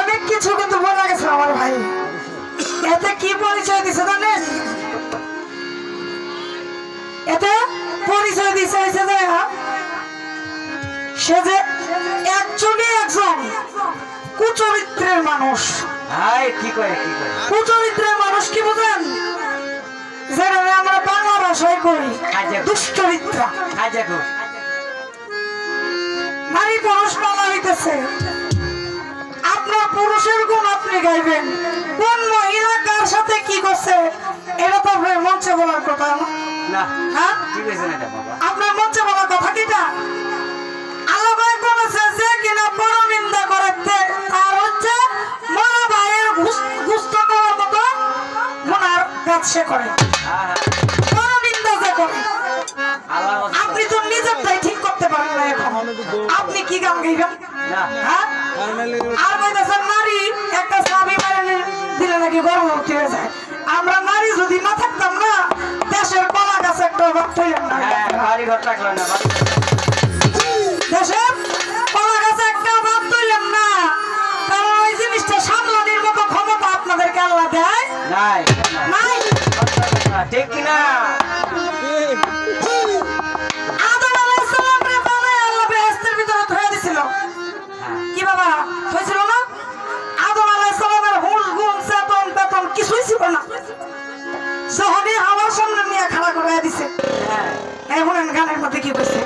অনেক কিছু কিন্তু বলে গেছে আমার ভাই। এতে কি পরিচয় দিছে জানেন? এতে পরিচয় দিছে হয়েছে যে সে যে একজনই একজন কুচরিত্রের মানুষ। কুচরিত্রের মানুষ কি বুঝেন? যেটা আমরা বাংলা ভাষায় করি আচ্ছা। দুশ্চরিত্রা। আচ্ছা নারী পুরুষ বলা হইতেছে। গাইবেন। কোন মহিলা কার সাথে কি করছে এটা তো আপনার মঞ্চে বলার কথা? না হ্যাঁ? আপনার মঞ্চে বলার কথা কিটা? আল্লাহ ভাই বলেছে যে কিনা বড় নিন্দা করতে তার হচ্ছে মরা ভাইয়ের গুস্ত করার মতো গুনার কাজ সে করে। বড় নিন্দা যে করে। আপনি তো নিজেরটাই ঠিক করতে পারেন না এখন। আপনি কি গান গাইবেন? হ্যাঁ? আর কইতেছেন নারী একটা নাকি গর্ভবতী হয়ে যায় আমরা নারী যদি না থাকতাম না দেশের কলা গাছে একটা ভাত হইলেন না। হ্যাঁ বাড়ি ঘর থাকল না দেশের কলা গাছে একটা না। কারণ ওই জিনিসটা সামলানোর মতো ক্ষমতা আপনাদেরকে আল্লাহ দেয়? নাই। নাই। ঠিক কি যখনই আমার সামনে নিয়ে খাড়া করে দিছে। হ্যাঁ এখন গানের মধ্যে কি কইছে